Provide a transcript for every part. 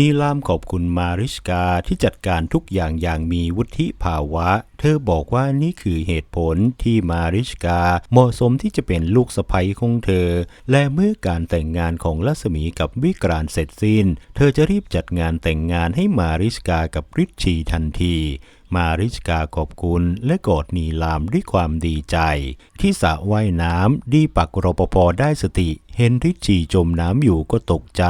นีลามขอบคุณมาริชกาที่จัดการทุกอย่างอย่างมีวุฒิภาวะ เธอบอกว่านี่คือเหตุผลที่มาริชกาเหมาะสมที่จะเป็นลูกสะใภ้ของเธอ และเมื่อการแต่งงานของลัศมีกับวิกรานเสร็จสิ้น เธอจะรีบจัดงานแต่งงานให้มาริชกากับริชชีทันทีมาริชกาขอบคุณและกอดนีลามด้วยความดีใจ ที่สระว่ายน้ำดีปักรปภได้สติ เห็นริชชีจมน้ำอยู่ก็ตกใจ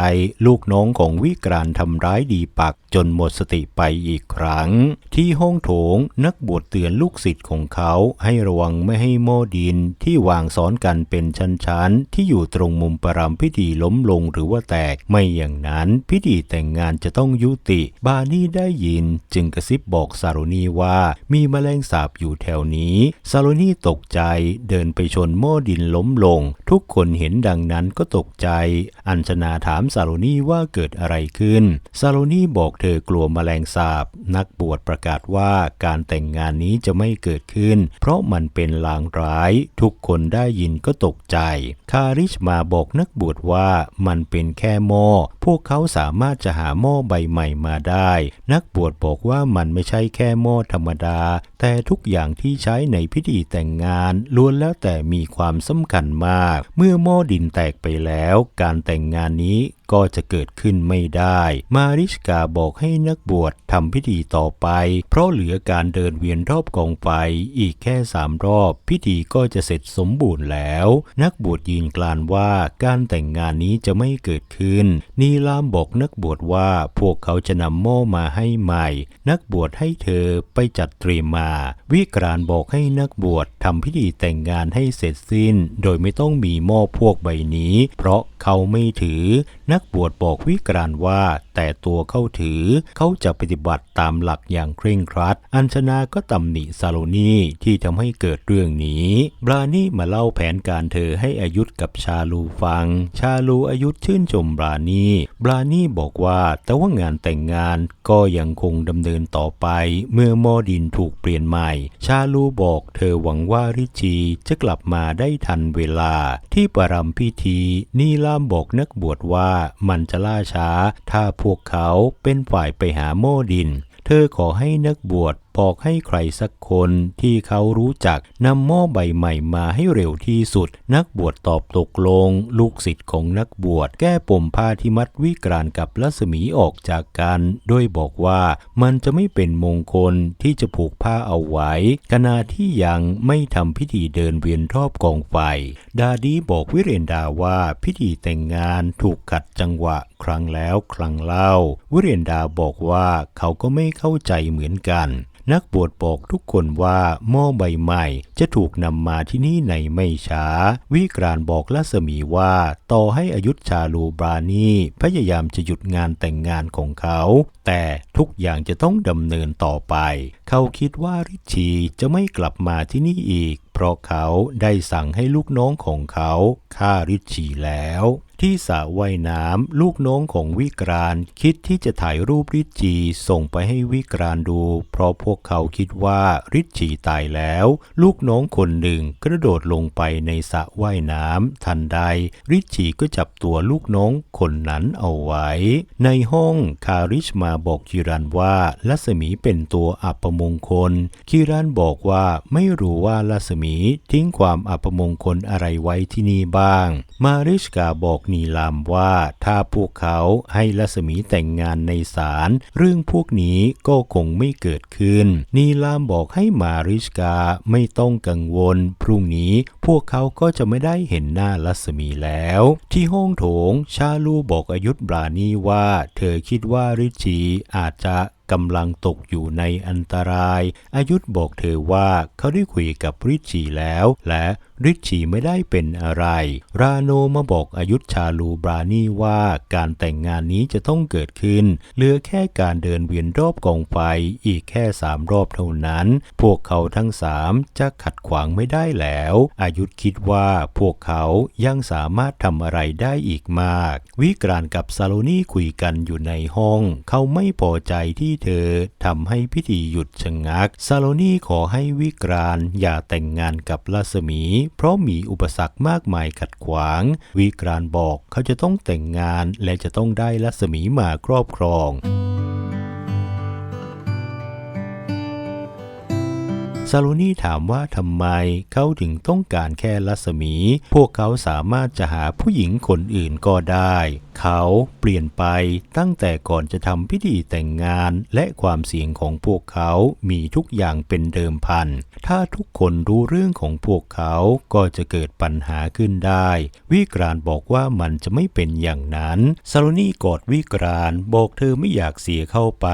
ลูกน้องของวิกรานทำร้ายดีปักจนหมดสติไปอีกครั้ง ที่ห้องโถงนักบวชเตือนลูกศิษย์ของเขาให้ระวังไม่ให้หม้อดินที่วางซ้อนกันเป็นชั้นๆ ที่อยู่ตรงมุมประรำพิธีล้มลงหรือว่าแตก ไม่อย่างนั้นพิธีแต่งงานจะต้องยุติ บานี่ได้ยินจึงกระซิบบอกซาโรนีว่ามีแมลงสาบอยู่แถวนี้ซาโรนีตกใจเดินไปชนหม้อดินล้มลง ทุกคนเห็นดังนั้นก็ตกใจ อัญชนาถามซาโรนีว่าเกิดอะไรขึ้น ซาโรนีบอกเธอกลัวแมลงสาบ นักบวชประกาศว่าการแต่งงานนี้จะไม่เกิดขึ้น เพราะมันเป็นลางร้าย ทุกคนได้ยินก็ตกใจ คาริชมาบอกนักบวชว่ามันเป็นแค่หม้อ พวกเขาสามารถจะหาหม้อใบใหม่มาได้ นักบวชบอกว่ามันไม่ใช่แค่หม้อธรรมดา แต่ทุกอย่างที่ใช้ในพิธีแต่งงานล้วนแล้วแต่มีความสำคัญมาก เมื่อหม้อดินแตกไปแล้ว การแต่งงานนี้ก็จะเกิดขึ้นไม่ได้ มาริชกาบอกให้นักบวชทำพิธีต่อไป เพราะเหลือการเดินเวียนรอบกองไฟอีกแค่สามรอบ พิธีก็จะเสร็จสมบูรณ์แล้ว นักบวชยืนกลานว่าการแต่งงานนี้จะไม่เกิดขึ้น นีลามบอกนักบวชว่าพวกเขาจะนำหม้อมาให้ใหม่ นักบวชให้เธอไปจัดเตรียมมา วิกรานบอกให้นักบวชทำพิธีแต่งงานให้เสร็จสิ้น โดยไม่ต้องมีหม้อพวกใบนี้ เพราะ เขาไม่ถือ นักบวชบอกวิกรานว่า แต่ตัวเขาถือ เขาจะปฏิบัติตามหลักอย่างเคร่งครัด อัญชนาก็ตำหนิซาโลนีที่ทำให้เกิดเรื่องนี้ บรานี่มาเล่าแผนการเธอให้อายุธกับชาลูฟัง ชาลูอายุธชื่นชมบรานี่ บรานี่บอกว่าแต่ว่างานแต่งงานก็ยังคงดำเนินต่อไป เมื่อมอดินถูกเปลี่ยนใหม่ ชาลูบอกเธอหวังว่าริชีจะกลับมาได้ทันเวลาที่ประรำพิธีนี่ลามบอกนักบวชว่ามันจะล่าช้า ถ้าพวกเขาเป็นฝ่ายไปหาโมดิน เธอขอให้นักบวช บอกให้ใครสักคนที่เขารู้จักนำหม้อใบใหม่มาให้เร็วที่สุด นักบวชตอบตกลง ลูกศิษย์ของนักบวชแก้ปมผ้าที่มัดวิกรานกับรัศมีออกจากกันโดยบอกว่ามันจะไม่เป็นมงคลที่จะผูกผ้าเอาไว้ขณะที่ยังไม่ทำพิธีเดินเวียนรอบกองไฟ ดาดีบอกวิเรนดาว่าพิธีแต่งงานถูกขัดจังหวะครั้งแล้วครั้งเล่า วิเรนดาบอกว่าเขาก็ไม่เข้าใจเหมือนกันนักบวชบอกทุกคนว่าหม้อใบใหม่จะถูกนำมาที่นี่ในไม่ช้า วิกรานบอกลัศมีว่า ต่อให้อายุธชาลูบรานีพยายามจะหยุดงานแต่งงานของเขา แต่ทุกอย่างจะต้องดำเนินต่อไป เขาคิดว่าริชชีจะไม่กลับมาที่นี่อีก เพราะเขาได้สั่งให้ลูกน้องของเขาฆ่าริชีแล้ว ที่สระว่ายน้ำลูกน้องของวิกรานคิดที่จะถ่ายรูปริชจีส่งไปให้วิกรานดู เพราะพวกเขาคิดว่าริชจีตายแล้ว ลูกน้องคนหนึ่งกระโดดลงไปในสระว่ายน้ำทันใด ริชจีก็จับตัวลูกน้องคนนั้นเอาไว้ ในห้องคาริชมาบอกคิรันว่าลัศมีเป็นตัวอัปมงคลคิรันบอกว่าไม่รู้ว่าลัศมีทิ้งความอัปมงคลอะไรไว้ที่นี่บ้าง มาริชกาบอกนีลามว่าถ้าพวกเขาให้ลัศมีแต่งงานในศาลเรื่องพวกนี้ก็คงไม่เกิดขึ้น นีลามบอกให้มาริชกาไม่ต้องกังวล พรุ่งนี้พวกเขาก็จะไม่ได้เห็นหน้าลัศมีแล้ว ที่ห้องโถงชาลูบอกอายุธบรานีว่า เธอคิดว่าริชีอาจจะำลังตกอยู่ในอันตราย อายุธบอกเธอว่าเขาได้คุยกับริชีแล้ว และริชีไม่ได้เป็นอะไร ราโนมาบอกอายุธชาลูบรานี่ว่าการแต่งงานนี้จะต้องเกิดขึ้น เหลือแค่การเดินเวียนรอบกองไฟอีกแค่สามรอบเท่านั้น พวกเขาทั้งสามจะขัดขวางไม่ได้แล้ว อายุธคิดว่าพวกเขายังสามารถทำอะไรได้อีกมาก วิกรานกับซาโลนี่คุยกันอยู่ในห้อง เขาไม่พอใจที่เธอทำให้พิธีหยุดชะงัก ซาโลนี่ขอให้วิกรานอย่าแต่งงานกับลัศมี เพราะมีอุปสรรคมากมายขัดขวาง วิกรานบอกเขาจะต้องแต่งงานและจะต้องได้รัศมีมาครอบครองซาลูนี่ถามว่าทำไมเขาถึงต้องการแค่รัศมี พวกเขาสามารถจะหาผู้หญิงคนอื่นก็ได้ เขาเปลี่ยนไปตั้งแต่ก่อนจะทำพิธีแต่งงานและความเสี่ยงของพวกเขามีทุกอย่างเป็นเดิมพัน ถ้าทุกคนรู้เรื่องของพวกเขาก็จะเกิดปัญหาขึ้นได้ วิกรานบอกว่ามันจะไม่เป็นอย่างนั้นซาลูนี่กอดวิกรานบอกเธอไม่อยากเสียเข้าไป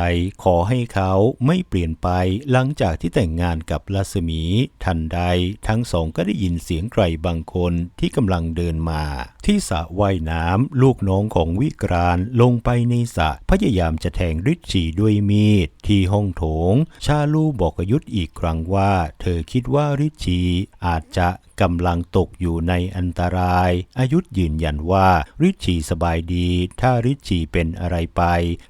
ขอให้เขาไม่เปลี่ยนไปหลังจากที่แต่งงานกับรัศมี ทันใดทั้งสองก็ได้ยินเสียงไกรบางคนที่กำลังเดินมา ที่สระว่ายน้ำลูกน้องของวิกรานลงไปในสระพยายามจะแทงริชีด้วยมีด ที่ห้องโถง ชาลูบอกยุทธอีกครั้งว่า เธอคิดว่าริชีอาจจะกำลังตกอยู่ในอันตราย อายุธยืนยันว่าริชีสบายดี ถ้าริชีเป็นอะไรไป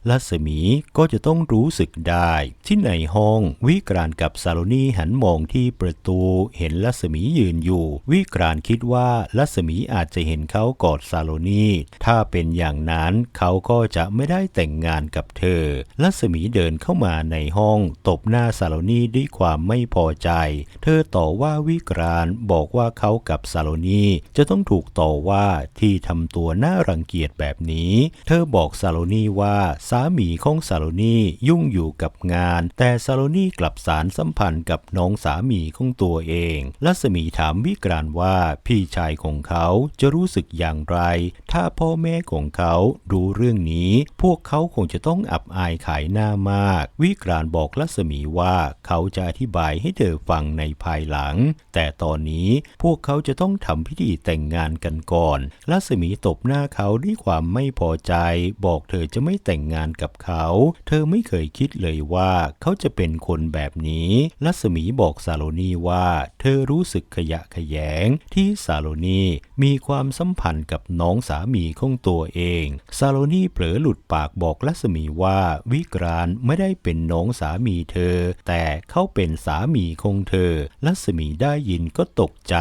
รัศมีก็จะต้องรู้สึกได้ ที่ในห้อง วิกรานกับซาโลนีหันมองที่ประตูเห็นรัศมียืนอยู่ วิกรานคิดว่ารัศมีอาจจะเห็นเขากอดซาโลนีถ้าเป็นอย่างนั้นเขาก็จะไม่ได้แต่งงานกับเธอรัศมีเดินเข้ามาในห้อง ตบหน้าซาโลนีด้วยความไม่พอใจ เธอต่อว่าวิกรานบอกว่าเขากับซาโลนีจะต้องถูกต่อว่าที่ทำตัวน่ารังเกียจแบบนี้ เธอบอกซาโลนีว่าสามีของซาโลนียุ่งอยู่กับงาน แต่ซาโลนีกลับสารสัมพันธ์กับน้องสามีของตัวเองรัศมีถามวิกรานว่าพี่ชายของเขาจะรู้สึกอย่างไร ถ้าพ่อแม่ของเขารู้เรื่องนี้ พวกเขาคงจะต้องอับอายขายหน้ามาก วิกรานบอกรัศมีว่าเขาจะอธิบายให้เธอฟังในภายหลัง แต่ตอนนี้พวกเขาจะต้องทำพิธีแต่งงานกันก่อนรัศมีตบหน้าเขาด้วยความไม่พอใจ บอกเธอจะไม่แต่งงานกับเขา เธอไม่เคยคิดเลยว่าเขาจะเป็นคนแบบนี้ รัศมีบอกซาโลนีว่า เธอรู้สึกขยะแขยง ที่ซาโลนีมีความสัมพันธ์กับน้องสามีของตัวเองซาโลนีเผลอหลุดปากบอกรัศมีว่าวิกรานไม่ได้เป็นน้องสามีเธอ แต่เขาเป็นสามีของเธอ รัศมีได้ยินก็ตกใจ